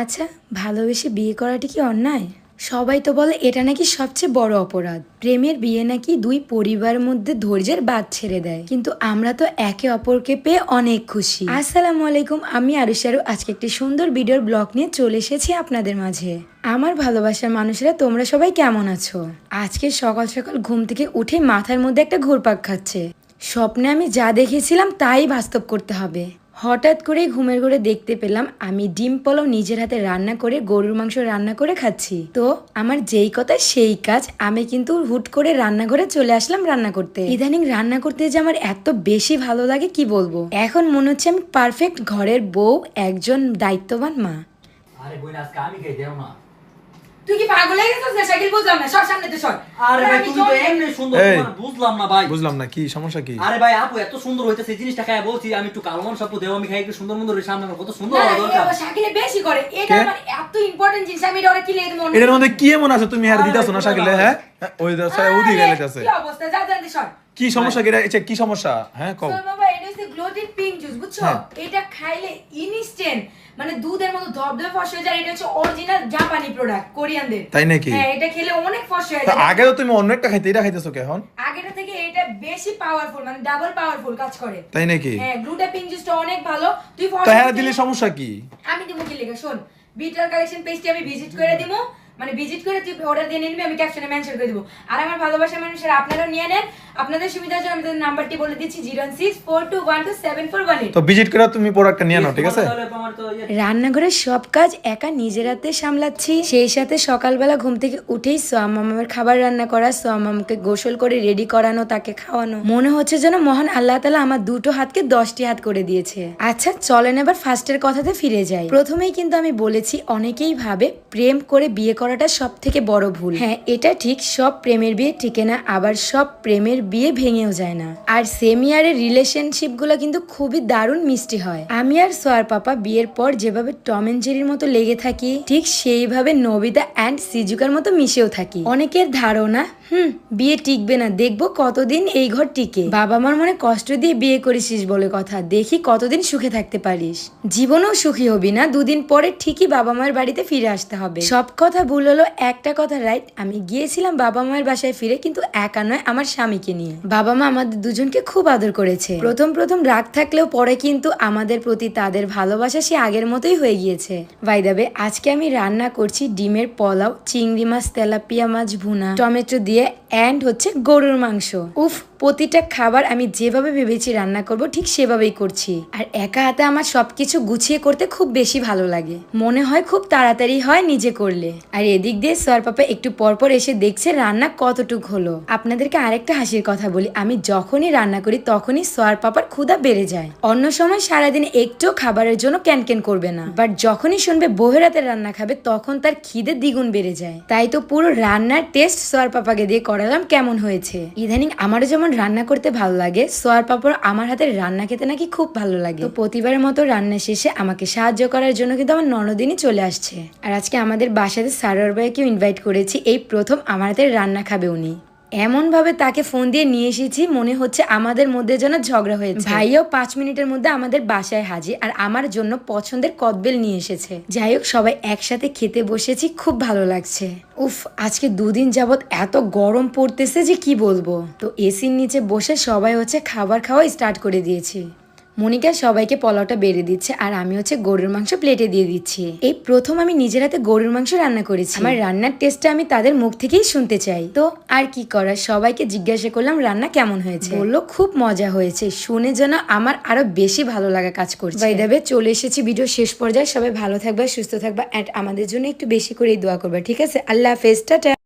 আচ্ছা ভালোবেসে বিয়ে করাটা কি অন্যায়? সবাই তো বলে এটা নাকি সবচেয়ে বড় অপরাধ। প্রেমের বিয়ে নাকি দুই পরিবারের মধ্যে ধৈর্যের বাদ ছেড়ে দেয়। কিন্তু আমরা তো একে অপরকে পেয়ে অনেক খুশি। আসসালামু আলাইকুম, আমি আরুষারু আজকে একটি সুন্দর ভিডিওর ব্লগ নিয়ে চলে এসেছি আপনাদের মাঝে। আমার ভালোবাসার মানুষেরা, তোমরা সবাই কেমন আছো? আজকে সকাল সকাল ঘুম থেকে উঠে মাথার মধ্যে একটা ঘুরপাক খাচ্ছে। স্বপ্নে আমি যা দেখেছিলাম, তাই বাস্তব করতে হবে। হঠাৎ করে ঘুমের ঘরে দেখতে পেলাম আমি ডিম পোলাও নিজের হাতে রান্না করে, গরুর মাংস রান্না করে খাচ্ছি। তো আমার যেই কথা সেই কাজ, আমি কিন্তু হুট করে রান্নাঘরে চলে আসলাম রান্না করতে। ইদানিং রান্না করতে যে আমার এত বেশি ভালো লাগে কি বলব? এখন মনে হচ্ছে আমি পারফেক্ট ঘরের বউ, একজন দায়িত্ববান মা। আরে আজকে আমি না। তুই কি পাগল হয়ে গেছিস? না বুঝলাম না। সব সামনে তো সর। আরে ভাই তুমি তো এমনি সুন্দর তোমার বুঝলাম না ভাই। বুঝলাম না কি সমস্যা কি? আরে ভাই আপু এত সুন্দর হইতেছে এই জিনিসটা খাই বলছি আমি একটু কালমন সব দেও আমি খাই একটু সুন্দর সুন্দর হইছে সামনে কত সুন্দর হওয়া দরকার। এ বেশি করে। এটা কে? এত ইম্পর্টেন্ট জিনিস আমি এটা ওরা কি লেগে মনে এটার মধ্যে কি এমন আছে তুমি আর দিতাছো না শাকিলে হ্যাঁ? হ্যাঁ, ওই সারা উদি গেলে আছে কি অবস্থা? যা যা সর। কি সমস্যা কি? এটা কি সমস্যা? হ্যাঁ কও। বাবা এটা হচ্ছে গ্লোটেড পিঙ্ক জুস বুঝছ? হ্যাঁ। এটা খাইলে ইনস্ট্যান্ট মানে দুধের মতো ধবধবে ফস হয়ে যায় এটা হচ্ছে অরিজিনাল জাপানি প্রোডাক্ট কোরিয়ানদের। তাই নাকি? হ্যাঁ এটা খেলে অনেক ফস হয়ে যায়। আগে তো তুমি অন্য একটা খাইতে এটা খাইতেছো কে এখন? আগেটা থেকে এটা বেশি পাওয়ারফুল মানে ডাবল পাওয়ারফুল কাজ করে। তাই নাকি? হ্যাঁ গ্লুটা পিঙ্ক জুসটা অনেক ভালো। তুই ফস তা হ্যাঁ দিলে সমস্যা কি? আমি দিব কি লেখা শোন বিটার কালেকশন পেজটি আমি ভিজিট করে দিব। মানে ভিজিট করে তুই অর্ডার দিয়ে নিবি আমি ক্যাপশনে মেনশন করে দিব। আর আমার ভালোবাসার মানুষের আপনারাও নিয়ে নেন। আপনাদের সুবিধার জন্য আমি তাদের নাম্বারটি বলে দিচ্ছি zero six four two one two seven four one তো ভিজিট করে তুমি প্রোডাক্টটা নিয়ে নাও ঠিক আছে? তাহলে আমার তো ইয়ে- রান্নাঘরের সব কাজ একা নিজের হাতে সামলাচ্ছি। সেই সাথে সকালবেলা ঘুম থেকে উঠেই সোয়ামামের খাবার রান্না করা সোয়ামামকে গোসল করে রেডি করানো তাকে খাওয়ানো। মনে হচ্ছে যেন মহান আল্লাহ তালা আমার দুটো হাতকে দশটি হাত করে দিয়েছে। আচ্ছা চলেন এবার ফার্স্টের কথাতে ফিরে যাই। প্রথমেই কিন্তু আমি বলেছি অনেকেই ভাবে প্রেম করে বিয়ে করাটা সব থেকে বড় ভুল। হ্যাঁ এটা ঠিক সব প্রেমের বিয়ে টিকে না আবার সব প্রেমের বিয়ে ভেঙেও যায় না। আর সেম ইয়ারের রিলেশনশিপগুলো কিন্তু খুবই দারুণ মিষ্টি হয়। আমি আর সোয়ার পাপা বিয়ের পর যেভাবে টম এন্ড জেরির মতো লেগে থাকি, ঠিক সেইভাবে নবিতা অ্যান্ড সিজুকার মতো মিশেও থাকি। অনেকের ধারণা, হুম, বিয়ে টিকবে না, দেখব কতদিন এই ঘর টিকে। বাবা মার মনে কষ্ট দিয়ে বিয়ে করেছিস বলে কথা, দেখি কতদিন সুখে থাকতে পারিস। জীবনেও সুখী হবি না, দুদিন পরে ঠিকই বাবা মায়ের বাড়িতে ফিরে আসতে হবে। সব কথা ভুল হলো, একটা কথা রাইট, আমি গিয়েছিলাম বাবা মায়ের বাসায় ফিরে, কিন্তু একা নয়, আমার স্বামীকে নিয়ে। বাবা মা আমাদের দুজনকে খুব আদর করেছে। প্রথম প্রথম রাগ থাকলেও পরে কিন্তু আমাদের প্রতি তাদের ভালোবাসা সে আগের মতোই হয়ে গিয়েছে। ভাইদাবে আজকে আমি রান্না করছি ডিমের পোলাও, চিংড়ি মাছ, তেলাপিয়া মাছ, ভুনা, টমেটো দিয়ে অ্যান্ড হচ্ছে গরুর মাংস। উফ প্রতিটা খাবার আমি যেভাবে ভেবেছি রান্না করব, ঠিক সেভাবেই করছি। আর একা হাতে আমার সবকিছু গুছিয়ে করতে খুব বেশি ভালো লাগে। মনে হয় খুব তাড়াতাড়ি হয় নিজে করলে। আর এদিক দিয়ে সোয়ার পাপা একটু পরপর এসে দেখছে রান্না কতটুক হলো। আপনাদেরকে আরেকটা হাসির কথা বলি, আমি যখনই রান্না করি তখনই সোয়ার পাপার ক্ষুধা বেড়ে যায়। অন্য সময় সারাদিন একটু খাবারের জন্য ক্যানক্যান করবে না। বাট যখনই শুনবে বউয়ের হাতের রান্না খাবে, তখন তার খিদে দ্বিগুণ বেড়ে যায়। তাই তো পুরো রান্নার টেস্ট সোয়ার পাপাকে দিয়ে করালাম কেমন হয়েছে। ইদানিং আমারও যেমন রান্না করতে ভালো লাগে? সোয়ার পাপড় আমার হাতের রান্না খেতে নাকি খুব ভালো লাগে। তো প্রতিবারের মতো রান্না শেষে আমাকে সাহায্য করার জন্য কিন্তু আমার ননদিনই চলে আসছে। আর আজকে আমাদের বাসাতে সারোয়ার ভাইকেও ইনভাইট করেছি। এই প্রথম আমার হাতের রান্না খাবে উনি। এমন ভাবে তাকে ফোন দিয়ে নিয়ে এসেছি মনে হচ্ছে আমাদের মধ্যে যেন ঝগড়া হয়েছে। ভাইও পাঁচ মিনিটের মধ্যে আমাদের বাসায় হাজির আর আমার জন্য পছন্দের কদবেল নিয়ে এসেছে। যাই হোক সবাই একসাথে খেতে বসেছি খুব ভালো লাগছে। উফ আজকে দুদিন যাবৎ এত গরম পড়তেছে যে কি বলব। তো এসির নিচে বসে সবাই হচ্ছে খাবার খাওয়া স্টার্ট করে দিয়েছি। মনিকা সবাইকে পোলাওটা বেড়ে দিচ্ছে আর আমি হচ্ছে গরুর মাংস প্লেটে দিয়ে দিচ্ছি। এই প্রথম আমি নিজের হাতে গরুর মাংস রান্না করেছি। আমার রান্নার টেস্টটা আমি তাদের মুখ থেকেই শুনতে চাই। তো আর কি করার? সবাইকে জিজ্ঞাসা করলাম, রান্না কেমন হয়েছে? বলল, খুব মজা হয়েছে। শুনে যেন আমার আরও বেশি ভালো লাগা কাজ করছে। বাই দেবে চলে এসেছি ভিডিও শেষ পর্যায়ে। সবাই ভালো থাকবে, সুস্থ থাকবে অ্যান্ড আমাদের জন্য একটু বেশি করেই দোয়া করবে। ঠিক আছে? আল্লাহ হাফেজ। টাটা।